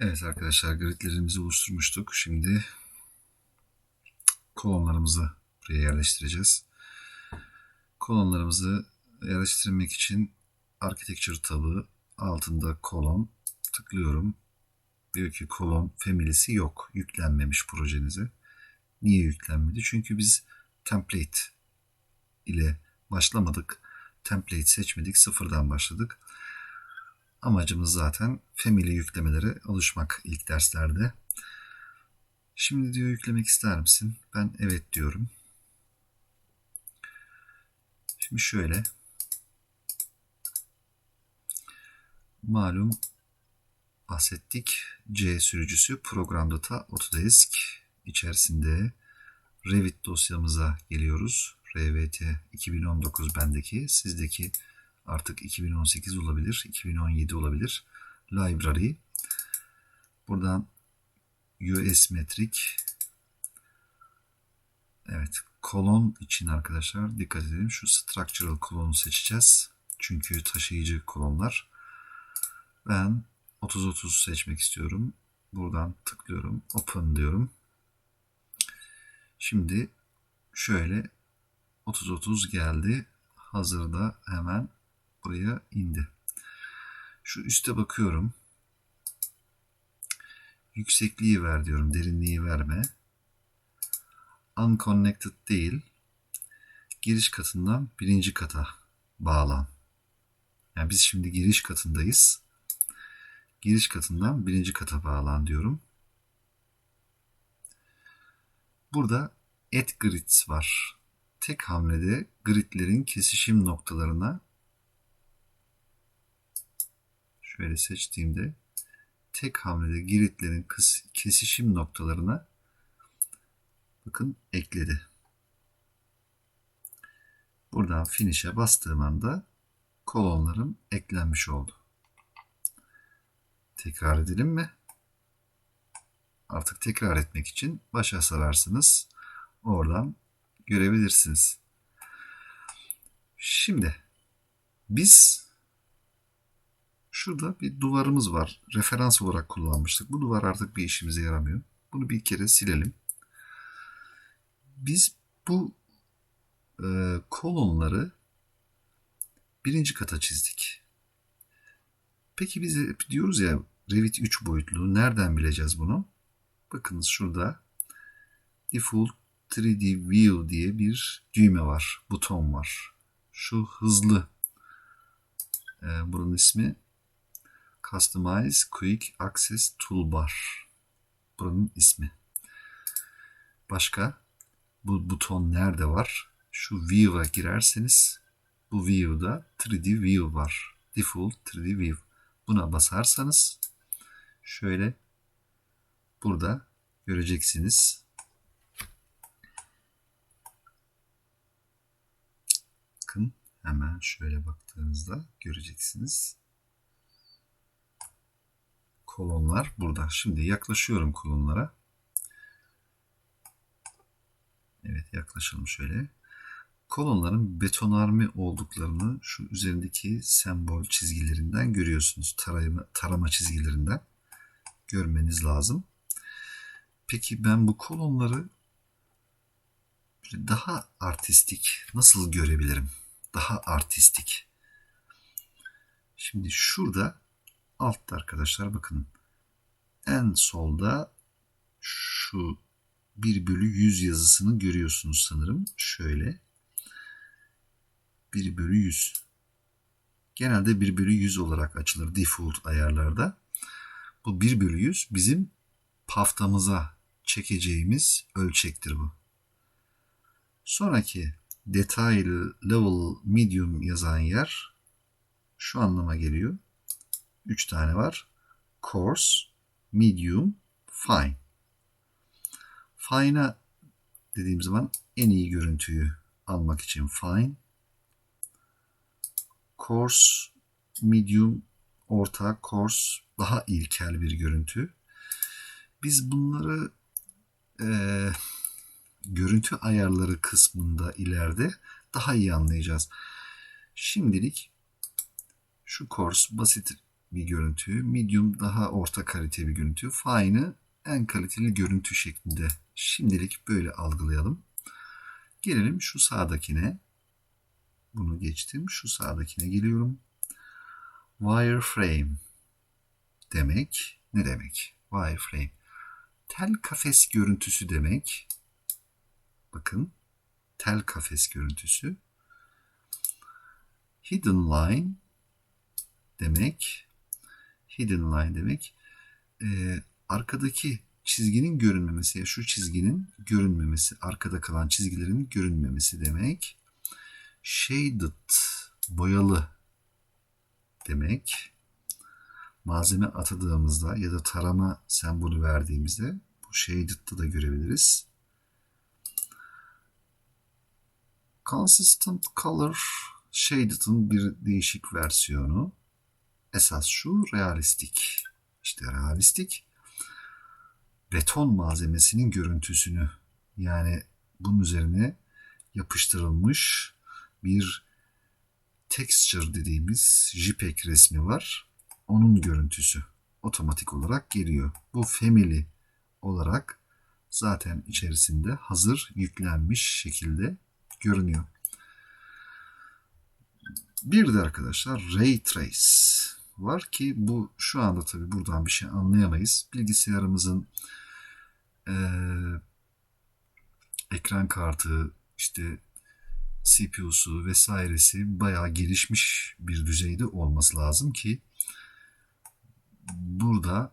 Evet arkadaşlar gridlerimizi oluşturmuştuk. Şimdi kolonlarımızı buraya yerleştireceğiz. Kolonlarımızı yerleştirmek için Architecture tabı altında kolon tıklıyorum. Diyor ki kolon family'si yok. Yüklenmemiş projenize. Niye yüklenmedi? Çünkü biz template ile başlamadık. Template seçmedik. Sıfırdan başladık. Amacımız zaten family yüklemelere alışmak ilk derslerde. Şimdi diyor yüklemek ister misin? Ben evet diyorum. Şimdi şöyle. Malum bahsettik. C sürücüsü Program Data Autodesk içerisinde Revit dosyamıza geliyoruz. RVT 2019 bendeki, sizdeki artık 2018 olabilir, 2017 olabilir. Library. Buradan US metrik. Evet, kolon için arkadaşlar dikkat edelim. Şu structural kolonu seçeceğiz. Çünkü taşıyıcı kolonlar. Ben 30-30 seçmek istiyorum. Buradan tıklıyorum. Open diyorum. Şimdi şöyle 30-30 geldi. Hazırda hemen buraya indi. Şu üste bakıyorum. Yüksekliği ver diyorum. Derinliği verme. Unconnected değil. Giriş katından birinci kata bağlan. Yani biz şimdi giriş katındayız. Giriş katından birinci kata bağlan diyorum. Burada add grids var. Tek hamlede gridlerin kesişim noktalarına şöyle seçtiğimde tek hamlede gridlerin kesişim noktalarına bakın ekledi. Buradan finish'e bastığım anda kolonlarım eklenmiş oldu. Tekrar edelim mi? Artık tekrar etmek için başa sararsınız. Oradan görebilirsiniz. Şimdi biz şurada bir duvarımız var. Referans olarak kullanmıştık. Bu duvar artık bir işimize yaramıyor. Bunu bir kere silelim. Biz bu e, kolonları birinci kata çizdik. Peki biz hep diyoruz ya Revit 3 boyutlu. Nereden bileceğiz bunu? Bakınız şurada Default 3D View diye bir düğme var. Buton var. Şu hızlı. Ee, bunun ismi Customize Quick Access Toolbar. Buranın ismi. Başka bu buton nerede var? Şu View'a girerseniz bu View'da 3D View var. Default 3D View. Buna basarsanız şöyle burada göreceksiniz. Bakın hemen şöyle baktığınızda göreceksiniz. Kolonlar burada. Şimdi yaklaşıyorum kolonlara. Evet yaklaşalım şöyle. Kolonların betonarme olduklarını şu üzerindeki sembol çizgilerinden görüyorsunuz. Tarama, tarama çizgilerinden görmeniz lazım. Peki ben bu kolonları daha artistik nasıl görebilirim? Daha artistik. Şimdi şurada altta arkadaşlar bakın en solda şu 1 bölü 100 yazısını görüyorsunuz sanırım. Şöyle 1 bölü 100. Genelde 1 bölü 100 olarak açılır default ayarlarda. Bu 1 bölü 100 bizim paftamıza çekeceğimiz ölçektir bu. Sonraki detaylı level medium yazan yer şu anlama geliyor. 3 tane var. Coarse, medium, fine. Fine'a dediğim zaman en iyi görüntüyü almak için fine. Coarse, medium, orta, coarse daha ilkel bir görüntü. Biz bunları e, görüntü ayarları kısmında ileride daha iyi anlayacağız. Şimdilik şu course basit bir görüntü. Medium daha orta kalite bir görüntü. Fine'ı en kaliteli görüntü şeklinde. Şimdilik böyle algılayalım. Gelelim şu sağdakine. Bunu geçtim. Şu sağdakine geliyorum. Wireframe demek ne demek? Wireframe. Tel kafes görüntüsü demek. Bakın. Tel kafes görüntüsü. Hidden line demek. Hidden line demek. Ee, arkadaki çizginin görünmemesi ya şu çizginin görünmemesi, arkada kalan çizgilerin görünmemesi demek. Shaded boyalı demek. Malzeme atadığımızda ya da tarama sembolü verdiğimizde bu shaded'ı da görebiliriz. Consistent Color Shaded'ın bir değişik versiyonu. Esas şu realistik. İşte realistik beton malzemesinin görüntüsünü yani bunun üzerine yapıştırılmış bir texture dediğimiz JPEG resmi var. Onun görüntüsü otomatik olarak geliyor. Bu family olarak zaten içerisinde hazır yüklenmiş şekilde görünüyor. Bir de arkadaşlar Ray Trace var ki bu şu anda tabi buradan bir şey anlayamayız. Bilgisayarımızın e, ekran kartı işte CPU'su vesairesi bayağı gelişmiş bir düzeyde olması lazım ki burada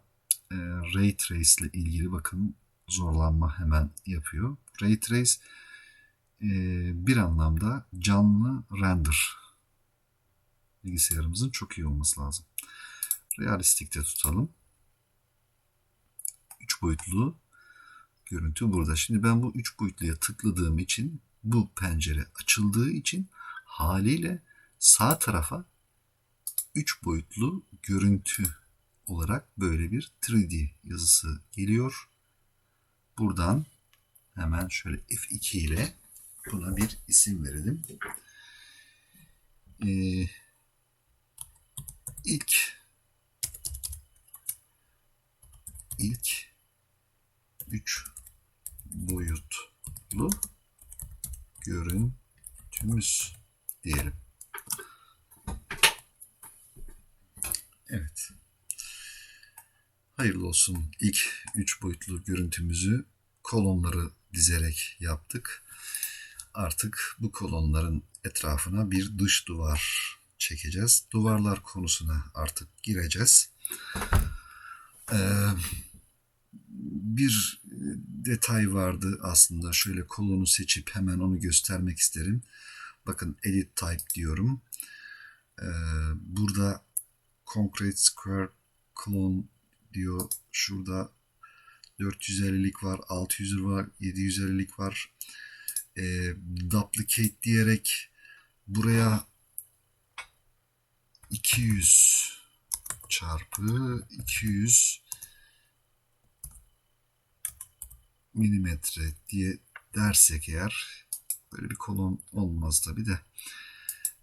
e, Ray Trace ile ilgili bakın zorlanma hemen yapıyor. Ray Trace e, bir anlamda canlı render bilgisayarımızın çok iyi olması lazım. Realistikte tutalım. 3 boyutlu görüntü burada. Şimdi ben bu 3 boyutluya tıkladığım için bu pencere açıldığı için haliyle sağ tarafa 3 boyutlu görüntü olarak böyle bir 3D yazısı geliyor. Buradan hemen şöyle F2 ile buna bir isim verelim. Ee, ilk ilk 3 boyutlu görüntümüz diyelim. Evet. Hayırlı olsun. İlk 3 boyutlu görüntümüzü kolonları dizerek yaptık. Artık bu kolonların etrafına bir dış duvar çekeceğiz. Duvarlar konusuna artık gireceğiz. Ee, bir detay vardı aslında. Şöyle kolonu seçip hemen onu göstermek isterim. Bakın Edit Type diyorum. Ee, burada Concrete Square Clone diyor. Şurada 450'lik var, 600 var, 750'lik var. Ee, duplicate diyerek buraya 200 çarpı 200 milimetre diye dersek eğer böyle bir kolon olmaz tabi de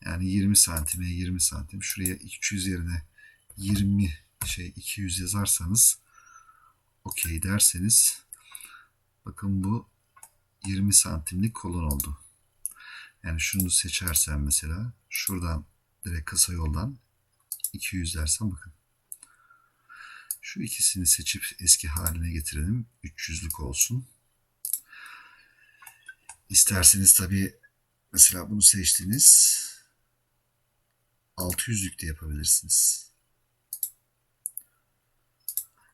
yani 20 santime 20 santim şuraya 200 yerine 20 şey 200 yazarsanız okey derseniz bakın bu 20 santimlik kolon oldu. Yani şunu seçersem mesela şuradan direkt kısa yoldan 200 dersem bakın. Şu ikisini seçip eski haline getirelim. 300'lük olsun. İsterseniz tabi mesela bunu seçtiniz. 600'lük de yapabilirsiniz.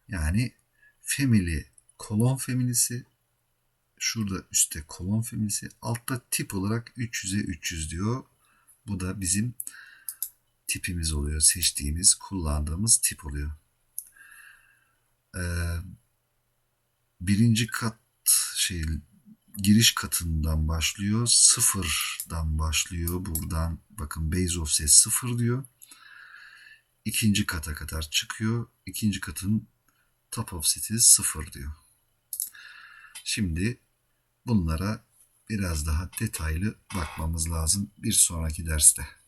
Yani family kolon family'si şurada üstte kolon family'si altta tip olarak 300'e 300 diyor. Bu da bizim tipimiz oluyor. Seçtiğimiz, kullandığımız tip oluyor. Ee, birinci kat şey giriş katından başlıyor. Sıfırdan başlıyor. Buradan bakın base offset sıfır diyor. İkinci kata kadar çıkıyor. İkinci katın top offset'i sıfır diyor. Şimdi bunlara biraz daha detaylı bakmamız lazım bir sonraki derste.